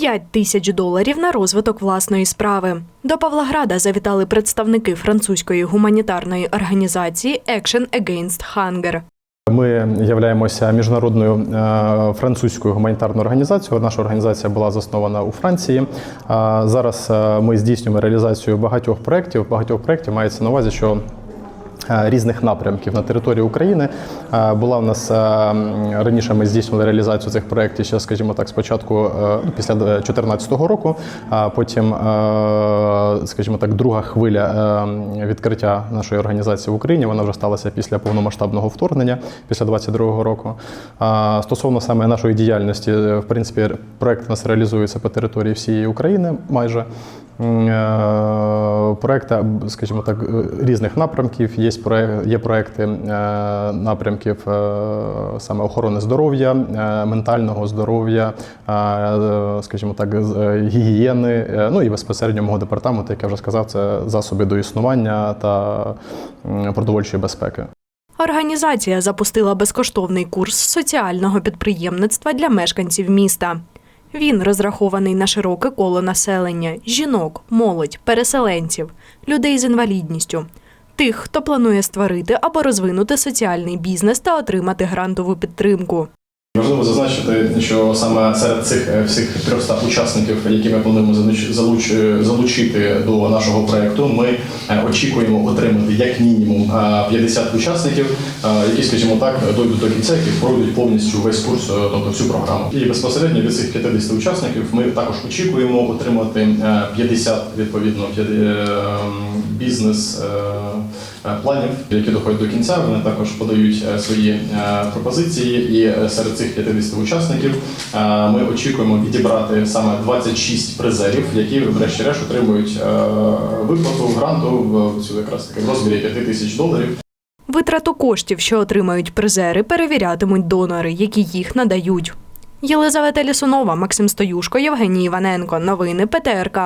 5 тисяч доларів на розвиток власної справи. До Павлограда завітали представники французької гуманітарної організації Action Against Hunger. Ми являємося міжнародною е, французькою гуманітарною організацією. Наша організація була заснована у Франції. А Зараз е, ми здійснюємо реалізацію багатьох проєктів. Багатьох проєктів мається на увазі, що е, Різних напрямків на території України Е, була в нас е, раніше. Ми здійснювали реалізацію цих проєктів ще, скажімо так, спочатку е, ну, після 2014 року. А потім, е, скажімо так, друга хвиля е, відкриття нашої організації в Україні. Вона вже сталася після повномасштабного вторгнення, після 22-го року. Стосовно саме нашої діяльності, е, в принципі, проект у нас реалізується по території всієї України майже. Е, Проекти, скажімо так, е, різних напрямків. Є проекти, є проекти е, напрямків саме охорони здоров'я, ментального здоров'я, скажімо так, гігієни. Ну і безпосередньо мого департаменту, як я вже сказав, це засоби до існування та продовольчої безпеки. Організація запустила безкоштовний курс соціального підприємництва для мешканців міста. Він розрахований на широке коло населення: жінок, молодь, переселенців, людей з інвалідністю, тих, хто планує створити або розвинути соціальний бізнес та отримати грантову підтримку. Важливо зазначити, що саме серед цих е, всіх 300 учасників, які ми плануємо залуч- залучити до нашого проекту, ми е, очікуємо отримати як мінімум е, 50 учасників, е, які, скажімо так, дойдуть до кінця, які пройдуть повністю весь курс, е, тобто всю програму. І безпосередньо від цих 50 учасників ми також очікуємо отримати е, 50 відповідно е, бізнес. Е, Планів, які доходять до кінця, вони також подають е, свої е, пропозиції, і серед цих 50 учасників ми очікуємо відібрати саме 26 призерів, які врешті-решт отримують виплату гранту в цю якраз таки в розмірі 5 тисяч доларів. Витрату коштів, що отримають призери, перевірятимуть донори, які їх надають. Єлизавета Лісунова, Максим Стоюшко, Євгеній Іваненко. Новини ПТРК.